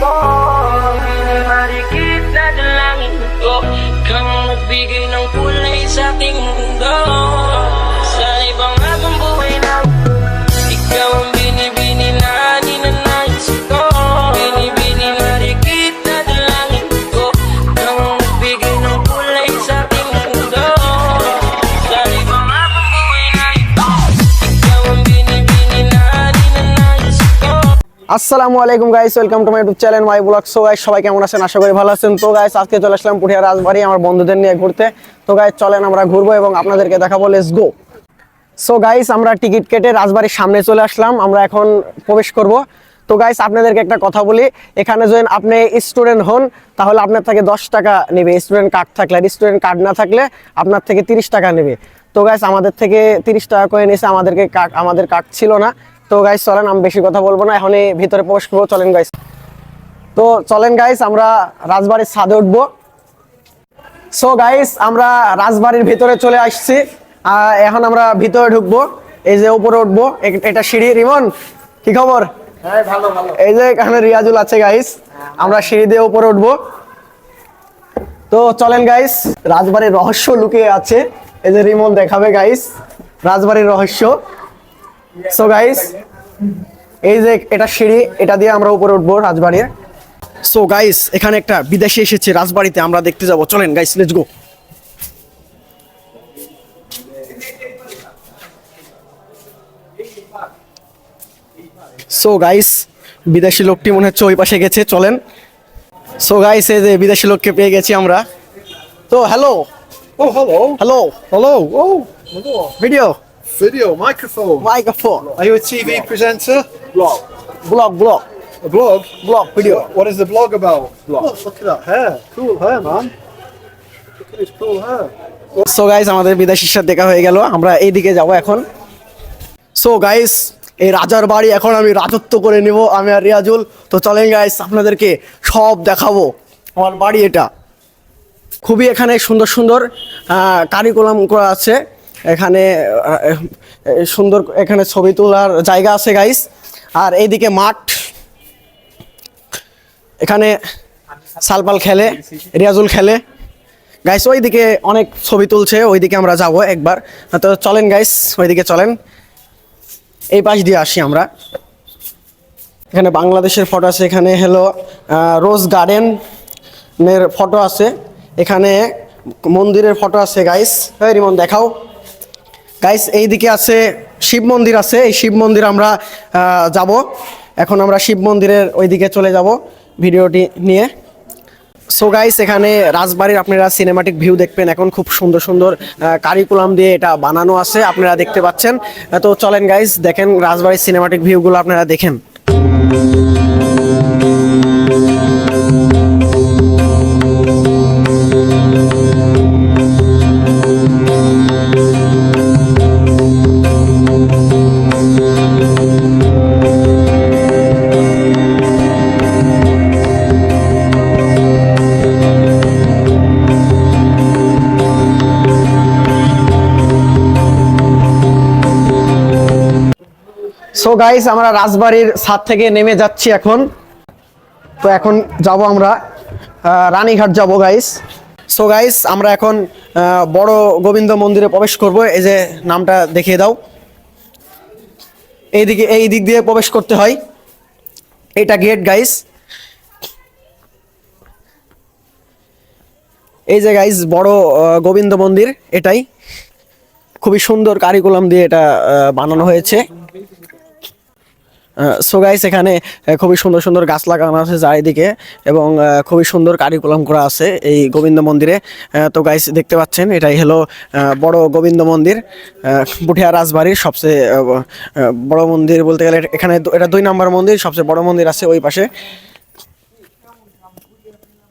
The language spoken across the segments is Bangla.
Oh. আসসালামু আলাইকুম guys welcome to my YouTube channel my vlog so guys সবাই কেমন আছেন? আশা করি ভালো আছেন। তো গাইস আজকে চলে আসলাম পুঠিয়া রাজবাড়ি, আমার বন্ধুদের নিয়ে ঘুরতে। তো গাইস চলেন আমরা ঘুরবো এবং আপনাদেরকে দেখাবো। লেটস গো সো গাইস আমরা টিকিট কেটে রাজবাড়ির সামনে চলে আসলাম। আমরা এখন প্রবেশ করব। তো গাইস আপনাদেরকে একটা কথা বলি। এখানে যদি আপনি স্টুডেন্ট হন, তাহলে আপনার থেকে দশ টাকা নেবে। স্টুডেন্ট কার্ড থাকলে, আর স্টুডেন্ট কার্ড না থাকলে আপনার থেকে তিরিশ টাকা নেবে। তো গাইস আমাদের থেকে তিরিশ টাকা করে নিয়েছে। আমাদেরকে আমাদের কার্ড ছিল না। তো গাইস চলেন আমি বেশি কথা বলব না এখনই ভিতরে প্রবেশ করব। চলেন গাইস তো চলেন গাইস আমরা রাজবাড়ির ছাদে উঠবো। সো গাইস আমরা রাজবাড়ির ভিতরে চলে আসছি। এখন আমরা ভিতরে ঢুকবো। এই যে উপরে উঠবো। এটা সিঁড়ি। রিমন কি খবর? এই যে এখানে রিয়াজুল আছে গাইস আমরা সিঁড়ি দিয়ে উপরে উঠবো। তো চলেন গাইস রাজবাড়ির রহস্য লুকিয়ে আছে। এই যে রিমন দেখাবে গাইস রাজবাড়ির রহস্য। সো গাইস এই যে এটা সিঁড়ি এটা দিয়ে আমরা উপরে উঠবো রাজবাড়ির। সো গাইস এখানে একটা বিদেশি এসেছে রাজবাড়িতে আমরা দেখতে যাব। চলেন guys let's go so guys বিদেশি লোকটি মনে হচ্ছে ওই পাশে গেছে চলেন। সো গাইস এই যে বিদেশি লোককে পেয়ে গেছি আমরা। তো hello oh hello hello. Oh, my video Video, microphone. Microphone Are you a TV blog. presenter? Blog. Blog blog A blog? Blog video What is the blog about? Blog. look at that hair. Cool hair, man. Look at his cool hair. So guys আমাদের বিদেশির সাথে দেখা হয়ে গেল আমরা এইদিকে যাব এখন সো গাইস এই রাজার বাড়ি এখন আমি রাজত্ব করে নিব আমি আর রিয়াজুল তো চলেন গাইস আপনাদেরকে সব দেখাবো আমার বাড়ি এটা খুবই এখানে সুন্দর সুন্দর কারিকুলাম করা আছে এখানে সুন্দর এখানে ছবি তোলার জায়গা আছে গাইস আর এইদিকে মাঠ। এখানে সালপাল খেলে, রিয়াজুল খেলে। গাইস ওইদিকে অনেক ছবি তুলছে, ওইদিকে আমরা যাব একবার। তো চলেন গাইস ওইদিকে চলেন। এই পাশ দিয়ে আসি আমরা। এখানে বাংলাদেশের ফটো আছে, এখানে হলো রোজ গার্ডেনের ফটো আছে। এখানে মন্দিরের ফটো আছে গাইস হ্যাঁ রিমন, দেখাও। গাইস এইদিকে আছে শিব মন্দির আছে। এই শিব মন্দির আমরা যাব। এখন আমরা শিব মন্দিরের ওইদিকে চলে যাব ভিডিওটি নিয়ে। সো গাইস এখানে রাজবাড়ির আপনারা সিনেমাটিক ভিউ দেখবেন। এখন খুব সুন্দর সুন্দর কারিকুলাম দিয়ে এটা বানানো আছে, আপনারা দেখতে পাচ্ছেন। তো চলেন গাইস দেখেন রাজবাড়ির সিনেমাটিক ভিউগুলো আপনারা দেখেন। সো গাইস আমরা রাজবাড়ির ছাদ থেকে নেমে যাচ্ছি এখন। তো এখন যাব আমরা রানীঘাট যাব গাইস সো গাইস আমরা এখন বড় গোবিন্দ মন্দিরে প্রবেশ করব। এই যে নামটা দেখিয়ে দাও। এইদিকে, এই দিক দিয়ে প্রবেশ করতে হয়। এটা গেট গাইস এই যে গাইস বড় গোবিন্দ মন্দির, এটাই। খুবই সুন্দর কারিকুলাম দিয়ে এটা বানানো হয়েছে। সো গাইস এখানে খুবই সুন্দর সুন্দর গাছ লাগানো আছে চারিদিকে এবং খুবই সুন্দর কারিকুলাম করা আছে এই গোবিন্দ মন্দিরে। তো গাইস দেখতে পাচ্ছেন, এটাই হলো বড় গোবিন্দ মন্দির। পুঠিয়া রাজবাড়ির সবচেয়ে বড় মন্দির বলতে গেলে এখানে এটা দুই নম্বর মন্দির, সবচেয়ে বড় মন্দির আছে ওই পাশে।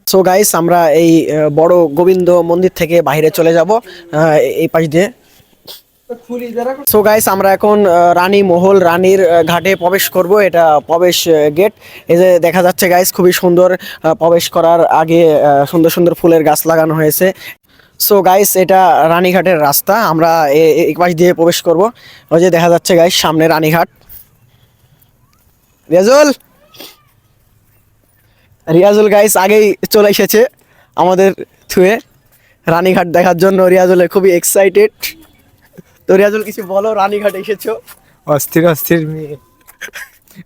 সো গাইস আমরা এই বড় গোবিন্দ মন্দির থেকে বাইরে চলে যাব এই পাশ দিয়ে। সো গাইস আমরা এখন রানী মহল, রানীর ঘাটে প্রবেশ করব। এটা প্রবেশ গেট এই যে দেখা যাচ্ছে গাইস খুবই সুন্দর প্রবেশ করার আগে সুন্দর সুন্দর ফুলের গাছ লাগানো হয়েছে। সো গাইস এটা রানীঘাটের রাস্তা। আমরা এ- এ- পাশ দিয়ে প্রবেশ করব। ওই যে দেখা যাচ্ছে গাইস সামনে রানীঘাট। রেজুল রিয়াজুল গাইস আগেই চলে এসেছে আমাদের থুয়ে। রানীঘাট দেখার জন্য রিয়াজুল খুবই এক্সাইটেড তো রিয়াজুল কিছু বলো? রানীঘাট এসেছ? অস্থির অস্থির মেয়ে।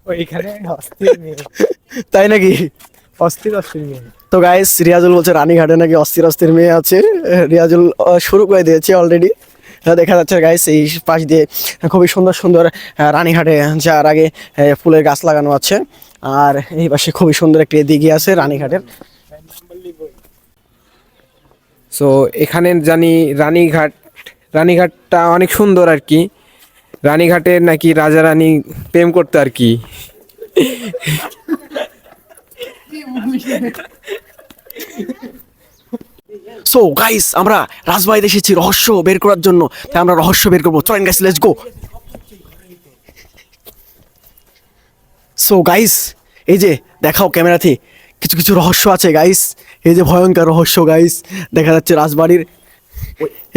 ওইখানে অস্থির মেয়ে। তাই নাকি? অস্থির অস্থির মেয়ে। তো গাইস রিয়াজুল বলছে রানীঘাটে নাকি অস্থির অস্থির মেয়ে আছে। রিয়াজুল শুরু করে দিয়েছে অলরেডি দেখা যাচ্ছে গাইস এই পাশ দিয়ে খুবই সুন্দর সুন্দর রানীঘাটে যার আগে ফুলের গাছ লাগানো আছে। আর এই পাশে খুবই সুন্দর একটি দিঘি আছে রানীঘাটের। সো এখানে জানি রানীঘাট রানীঘাটটা অনেক সুন্দর আর কি। রানীঘাটে নাকি রাজা রানী প্রেম করতো আর কি। সো গাইস আমরা রাজবাড়িতে এসেছি রহস্য বের করার জন্য। তাই আমরা রহস্য বের করব। চলেন guys let's go so guys এই যে দেখাও ক্যামেরাতে, কিছু কিছু রহস্য আছে গাইস এই যে ভয়ঙ্কর রহস্য গাইস দেখা যাচ্ছে রাজবাড়ির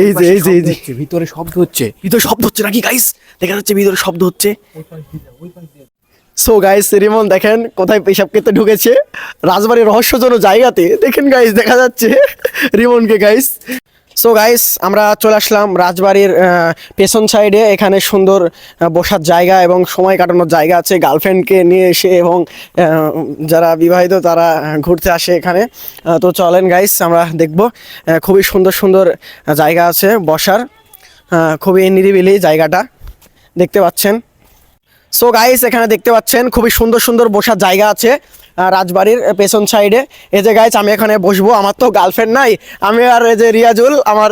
এই যে এই যে এই যে ভিতরে শব্দ হচ্ছে ভিতরে শব্দ হচ্ছে নাকি গাইস দেখা যাচ্ছে ভিতরে শব্দ হচ্ছে। সো গাইস রিমন দেখেন কোথায় পেশাব করতে ঢুকেছে। রাজবাড়ির রহস্যজনক জায়গাতে দেখেন গাইস দেখা যাচ্ছে রিমনকে গাইস সো গাইস আমরা চলে আসলাম রাজবাড়ির পেছন সাইডে এখানে সুন্দর বসার জায়গা এবং সময় কাটানোর জায়গা আছে। গার্লফ্রেন্ডকে নিয়ে এসে এবং যারা বিবাহিত তারা ঘুরতে আসে এখানে। তো চলেন গাইস আমরা দেখব খুবই সুন্দর সুন্দর জায়গা আছে বসার। খুবই নিরিবিলি জায়গাটা দেখতে পাচ্ছেন। সো গাইস এখানে দেখতে পাচ্ছেন, খুবই সুন্দর সুন্দর বসার জায়গা আছে। রাজবাড়ির পেছন সাইডে এই যে গাইস আমি এখানে বসবো আমার তো গার্লফ্রেন্ড নাই। আমি আর এই যে রিয়াজুল আমার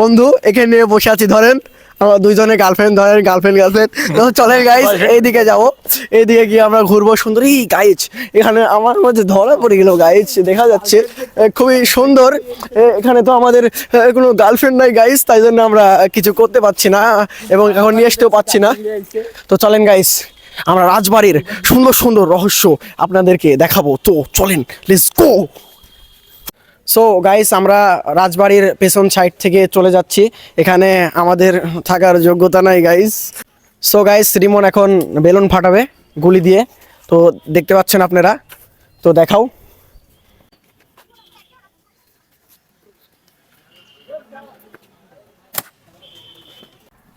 বন্ধু এখানে নিয়ে বসে আছি ধরেন। আমার দুইজনে গার্লফ্রেন্ড ধরেন গার্লফ্রেন্ড গার্লফ্রেন্ড তো চলেন গাইস এইদিকে যাব। এইদিকে গিয়ে আমরা ঘুরবো সুন্দর। এই গাইজ এখানে আমার মধ্যে ধরা পড়ে গেল গাইজ দেখা যাচ্ছে। খুবই সুন্দর। এখানে তো আমাদের কোনো গার্লফ্রেন্ড নাই গাইস তাই জন্য আমরা কিছু করতে পারছি না এবং এখন নিয়ে আসতেও পাচ্ছি না। তো চলেন গাইস আমরা রাজবাড়ির সুন্দর সুন্দর রহস্য আপনাদেরকে দেখাবো। তো চলেন লেটস গো সো গাইস আমরা রাজবাড়ির পেছন সাইড থেকে চলে যাচ্ছি। এখানে আমাদের থাকার যোগ্যতা নাই গাইস সো গাইস রিমন এখন বেলুন ফাটাবে গুলি দিয়ে। তো দেখতে পাচ্ছেন আপনারা। তো দেখাও।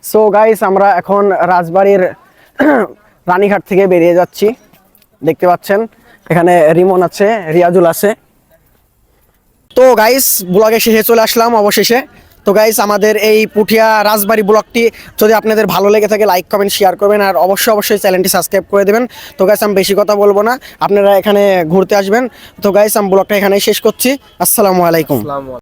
সো গাইস আমরা এখন রাজবাড়ির রানীঘাট থেকে বেরিয়ে যাচ্ছি। দেখতে পাচ্ছেন, এখানে রিমন আছে, রিয়াজুল আছে। তো গাইস ব্লগে শেষে চলে আসলাম অবশেষে। তো গাইস আমাদের এই পুঠিয়া রাজবাড়ি ব্লগটি যদি আপনাদের ভালো লেগে থাকে লাইক কমেন্ট শেয়ার করবেন, আর অবশ্যই অবশ্যই চ্যানেলটি সাবস্ক্রাইব করে দেবেন। তো গাইস আমি বেশি কথা বলব না, আপনারা এখানে ঘুরতে আসবেন। তো গাইস আমি ব্লগটা এখানেই শেষ করছি। আসসালামু আলাইকুম।